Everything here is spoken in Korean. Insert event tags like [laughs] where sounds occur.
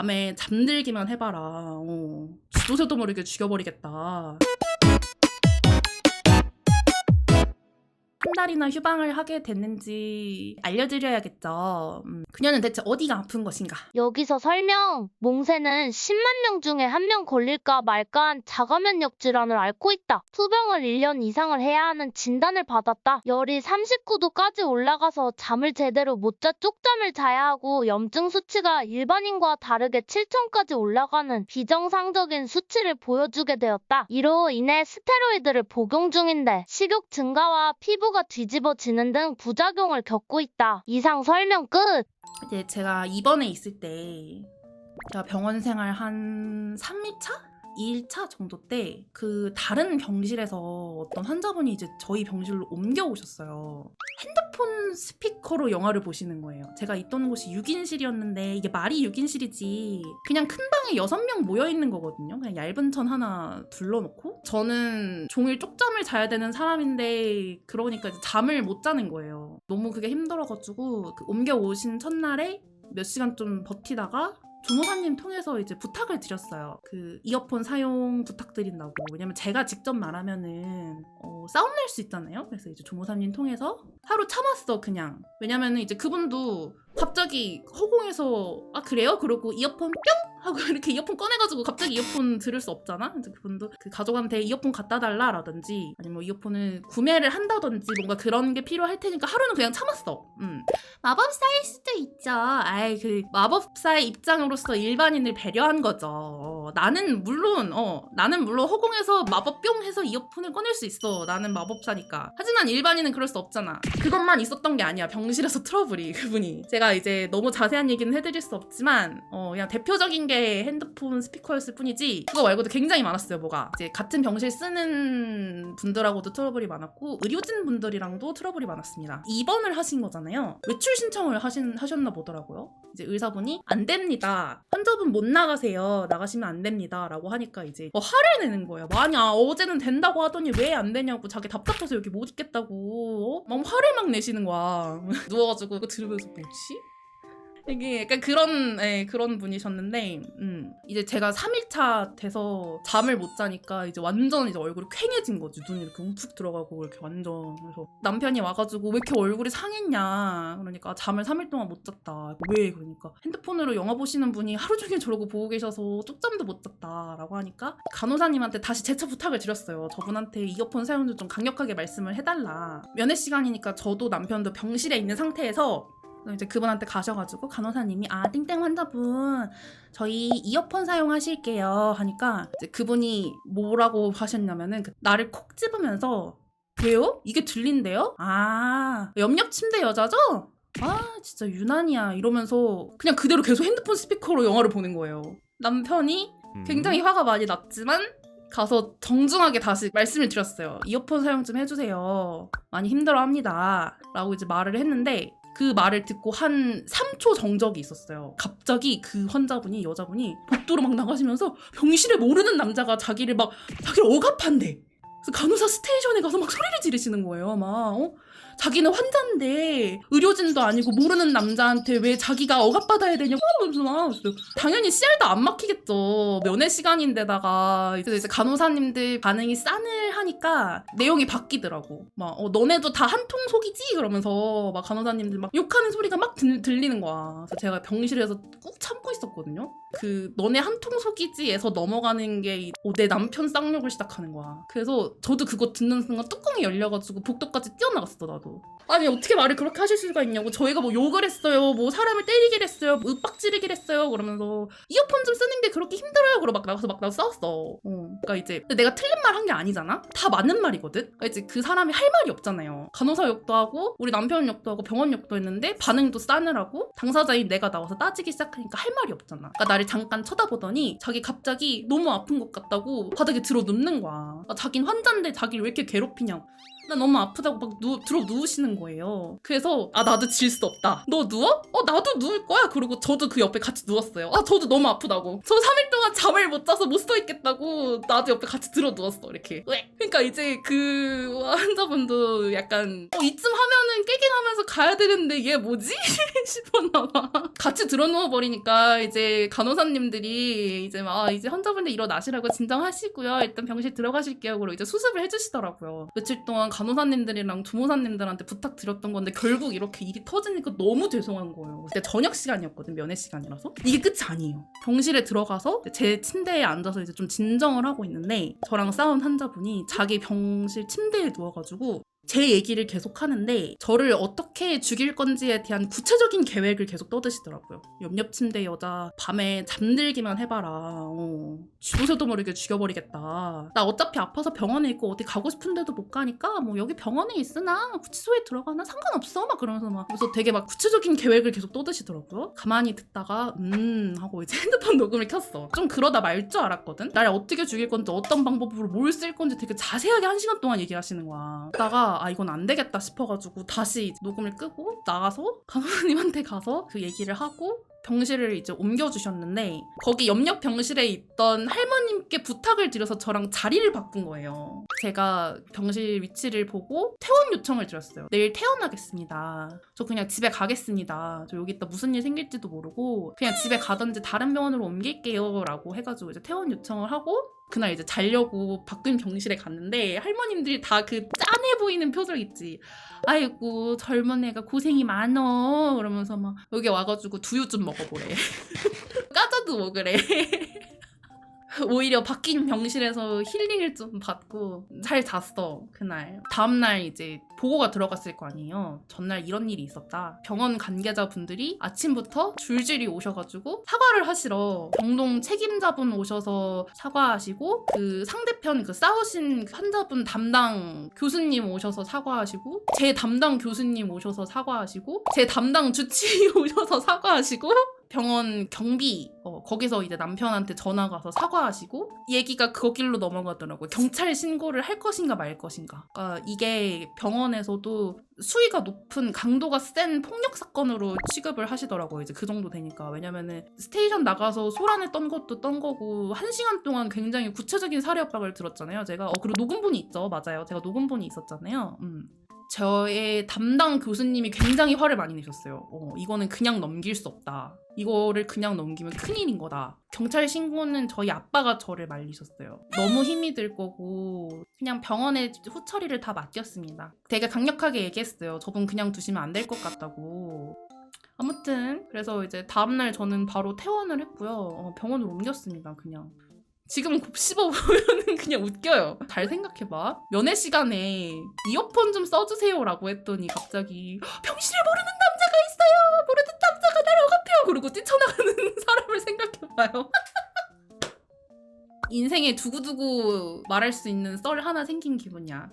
밤에 잠들기만 해봐라. 어. 지도새도 모르게 죽여버리겠다. 한 달이나 휴방을 하게 됐는지 알려드려야겠죠. 음, 그녀는 대체 어디가 아픈 것인가? 여기서 설명. 몽세는 10만 명 중에 한 명 걸릴까 말까한 자가면역 질환을 앓고 있다. 투병을 1년 이상을 해야 하는 진단을 받았다. 열이 39도까지 올라가서 잠을 제대로 못 자 쪽잠을 자야 하고 염증 수치가 일반인과 다르게 7천까지 올라가는 비정상적인 수치를 보여주게 되었다. 이로 인해 스테로이드를 복용 중인데 식욕 증가와 피부가 뒤집어지는 등 부작용을 겪고 있다. 이상 설명 끝! 이제 제가 입원해 있을 때 제가 병원 생활 한 3일차? 2일차 정도 때 그 다른 병실에서 어떤 환자분이 이제 저희 병실로 옮겨오셨어요. 핸드폰 스피커로 영화를 보시는 거예요. 제가 있던 곳이 6인실이었는데 이게 말이 6인실이지 그냥 큰 방에 6명 모여 있는 거거든요. 그냥 얇은 천 하나 둘러놓고 저는 종일 쪽잠을 자야 되는 사람인데 그러니까 잠을 못 자는 거예요. 너무 그게 힘들어가지고 그 옮겨오신 첫날에 몇 시간 좀 버티다가 조모사님 통해서 이제 부탁을 드렸어요. 그 이어폰 사용 부탁드린다고. 왜냐면 제가 직접 말하면은 어, 싸움 낼수 있잖아요. 그래서 이제 조모사님 통해서 하루 참았어 그냥. 왜냐면은 이제 그분도 갑자기 허공에서 아 그래요? 그러고 이어폰 뿅 하고 [laughs] 이렇게 이어폰 꺼내가지고 갑자기 이어폰 들을 수 없잖아. 이제 그분도 그 가족한테 이어폰 갖다 달라라든지 아니면 뭐 이어폰을 구매를 한다든지 뭔가 그런 게 필요할 테니까 하루는 그냥 참았어. 음. 마법사일 수도 있죠. 아이 그 마법사의 입장으로서 일반인을 배려한 거죠. 어, 나는 물론 어 나는 물론 허공에서 마법 뿅 해서 이어폰을 꺼낼 수 있어. 나는 마법사니까. 하지만 일반인은 그럴 수 없잖아. 그것만 있었던 게 아니야. 병실에서 [laughs] 트러블이 그분이. 제가 이제 너무 자세한 얘기는 해드릴 수 없지만 어 그냥 대표적인 게 핸드폰 스피커였을 뿐이지 그거 말고도 굉장히 많았어요. 뭐가 이제 같은 병실 쓰는 분들하고도 트러블이 많았고 의료진 분들이랑도 트러블이 많았습니다. 입원을 하신 거잖아요. 외출 신청을 하신 하셨나 보더라고요. 이제 의사분이 안 됩니다. 환자분 못 나가세요. 나가시면 안 됩니다 라고 하니까 이제 어, 화를 내는 거예요. 아냐 어제는 된다고 하더니 왜 안 되냐고 자기 답답해서 여기 못 있겠다고 어? 막 화를 막 내시는 거야. [laughs] 누워가지고 그거 들으면서 뭐지? 이게 약간 그런 예, 그런 분이셨는데 음, 이제 제가 3일차 돼서 잠을 못 자니까 이제 완전 이제 얼굴이 퀭해진 거지. 눈이 이렇게 움푹 들어가고 이렇게 완전. 그래서 남편이 와가지고 왜 이렇게 얼굴이 상했냐? 그러니까 잠을 3일 동안 못 잤다 왜? 그러니까 핸드폰으로 영화 보시는 분이 하루 종일 저러고 보고 계셔서 쪽잠도 못 잤다라고 하니까 간호사님한테 다시 재차 부탁을 드렸어요 저분한테 이어폰 사용 좀 강력하게 말씀을 해달라. 면회 시간이니까 저도 남편도 병실에 있는 상태에서 이제 그분한테 가셔가지고 간호사님이 아 땡땡 환자분 저희 이어폰 사용하실게요 하니까 이제 그분이 뭐라고 하셨냐면은 그 나를 콕 집으면서 왜요? 이게 들린대요? 아 옆옆 침대 여자죠? 아 진짜 유난이야 이러면서 그냥 그대로 계속 핸드폰 스피커로 영화를 보는 거예요 남편이 굉장히 화가 많이 났지만 가서 정중하게 다시 말씀을 드렸어요. 이어폰 사용 좀 해주세요. 많이 힘들어합니다. 라고 이제 말을 했는데 그 말을 듣고 한 3초 정적이 있었어요. 갑자기 그 환자분이 여자분이 복도로 막 나가시면서 병실에 모르는 남자가 자기를 막 자기를 억압한대. 그래서 간호사 스테이션에 가서 막 소리를 지르시는 거예요. 막 어? 자기는 환자인데 의료진도 아니고 모르는 남자한테 왜 자기가 억압받아야 되냐고 하면서 막 그래서 당연히 씨알도 안 막히겠죠. 면회 시간인데다가 이제 간호사님들 반응이 싸늘하니까 내용이 바뀌더라고. 막 어, 너네도 다 한통 속이지 그러면서 막 간호사님들 막 욕하는 소리가 막 들, 들리는 거야. 그래서 제가 병실에서 꾹 참고 있었거든요. 그 너네 한통 속이지에서 넘어가는 게 어, 내 남편 쌍욕을 시작하는 거야. 그래서 저도 그거 듣는 순간 뚜껑이 열려가지고 복도까지 뛰어나갔어 나도. Paulo. 아니 어떻게 말을 그렇게 하실 수가 있냐고. 저희가 뭐 욕을 했어요. 뭐 사람을 때리길 했어요. 뭐 윽박지르길 했어요. 그러면서 이어폰 좀 쓰는 게 그렇게 힘들어요. 그러고 막 나가서 막 나서 싸웠어. 어. 그러니까 이제 내가 틀린 말 한 게 아니잖아? 다 맞는 말이거든? 그러니까 이제 그 사람이 할 말이 없잖아요. 간호사 욕도 하고 우리 남편 욕도 하고 병원 욕도 했는데 반응도 싸늘하고 당사자인 내가 나와서 따지기 시작하니까 할 말이 없잖아. 그러니까 나를 잠깐 쳐다보더니 자기 갑자기 너무 아픈 것 같다고 바닥에 들어 눕는 거야. 그러니까 자긴 환자인데 자기를 왜 이렇게 괴롭히냐고. 나 너무 아프다고 막 누, 들어 누우시는 거 예요. 그래서 아 나도 질 수 없다. 너 누워? 어 나도 누울 거야. 그리고 저도 그 옆에 같이 누웠어요. 아 저도 너무 아프다고. 저 3일 동안 잠을 못 자서 못 서 있겠다고 나도 옆에 같이 들어 누웠어 이렇게. 왜? 그러니까 이제 그 환자분도 약간 어, 이쯤 하면은 깨갱하면서 가야 되는데 얘 뭐지? [laughs] 싶었나 봐. 같이 들어 누워 버리니까 이제 간호사님들이 이제 막 아, 이제 환자분들 일어나시라고 진정하시고요. 일단 병실 들어가실게요. 그리고 이제 수습을 해주시더라고요. 며칠 동안 간호사님들이랑 주무사님들한테 부탁드렸던 건데 결국 이렇게 일이 터지니까 너무 죄송한 거예요. 그때 저녁 시간이었거든 면회 시간이라서 이게 끝이 아니에요. 병실에 들어가서 제 침대에 앉아서 이제 좀 진정을 하고 있는데 저랑 싸운 환자분이 자기 병실 침대에 누워가지고 제 얘기를 계속 하는데 저를 어떻게 죽일 건지에 대한 구체적인 계획을 계속 떠드시더라고요. 옆옆 침대 여자 밤에 잠들기만 해봐라. 어, 쥐도새도 모르게 죽여버리겠다. 나 어차피 아파서 병원에 있고 어디 가고 싶은데도 못 가니까 뭐 여기 병원에 있으나 구치소에 들어가나 상관없어 막 그러면서 막 그래서 되게 막 구체적인 계획을 계속 떠드시더라고요. 가만히 듣다가 음 하고 이제 [laughs] 핸드폰 녹음을 켰어. 좀 그러다 말 줄 알았거든. 날 어떻게 죽일 건지 어떤 방법으로 뭘 쓸 건지 되게 자세하게 한 시간 동안 얘기하시는 거야. 그러다가 아 이건 안 되겠다 싶어가지고 다시 녹음을 끄고 나가서 간호사님한테 가서 그 얘기를 하고 병실을 이제 옮겨주셨는데 거기 옆옆 병실에 있던 할머님께 부탁을 드려서 저랑 자리를 바꾼 거예요. 제가 병실 위치를 보고 퇴원 요청을 드렸어요. 내일 퇴원하겠습니다. 저 그냥 집에 가겠습니다. 저 여기 있다 무슨 일 생길지도 모르고 그냥 집에 가든지 다른 병원으로 옮길게요 라고 해가지고 이제 퇴원 요청을 하고 그날 이제 자려고 바뀐 병실에 갔는데 할머님들이 다 그 짠해 보이는 표정 있지. 아이고 젊은 애가 고생이 많어 그러면서 막 여기 와가지고 두유 좀 먹어보래. [laughs] 까져도 먹으래. [laughs] [laughs] 오히려 바뀐 병실에서 힐링을 좀 받고 잘 잤어 그날. 다음날 이제 보고가 들어갔을 거 아니에요. 전날 이런 일이 있었다. 병원 관계자분들이 아침부터 줄줄이 오셔가지고 사과를 하시러 병동 책임자분 오셔서 사과하시고 그 상대편 그 싸우신 환자분 담당 교수님 오셔서 사과하시고 제 담당 교수님 오셔서 사과하시고 제 담당 주치의 [laughs] 오셔서 사과하시고 병원 경비 어, 거기서 이제 남편한테 전화가 와서 사과하시고 얘기가 거길로 넘어가더라고요. 경찰 신고를 할 것인가 말 것인가. 그러니까 이게 병원에서도 수위가 높은 강도가 센 폭력 사건으로 취급을 하시더라고요. 이제 그 정도 되니까 왜냐면은 스테이션 나가서 소란을 떤 것도 떤 거고 한 시간 동안 굉장히 구체적인 사례 협박을 들었잖아요. 제가 어 그리고 녹음본이 있죠. 맞아요. 제가 녹음본이 있었잖아요. 음. 저의 담당 교수님이 굉장히 화를 많이 내셨어요. 어, 이거는 그냥 넘길 수 없다. 이거를 그냥 넘기면 큰일인 거다. 경찰 신고는 저희 아빠가 저를 말리셨어요. 너무 힘이 들 거고 그냥 병원에 후처리를 다 맡겼습니다. 되게 강력하게 얘기했어요. 저분 그냥 두시면 안 될 것 같다고. 아무튼 그래서 이제 다음날 저는 바로 퇴원을 했고요. 어, 병원으로 옮겼습니다. 그냥. 지금 씹어보면 그냥 웃겨요. 잘 생각해봐. 면회 시간에 이어폰 좀 써주세요 라고 했더니 갑자기 병실에 모르는 남자가 있어요. 모르는 남자가 나를 억압해요. 그리고 뛰쳐나가는 [laughs] 사람을 생각해봐요. [laughs] 인생에 두고두고 말할 수 있는 썰 하나 생긴 기분이야.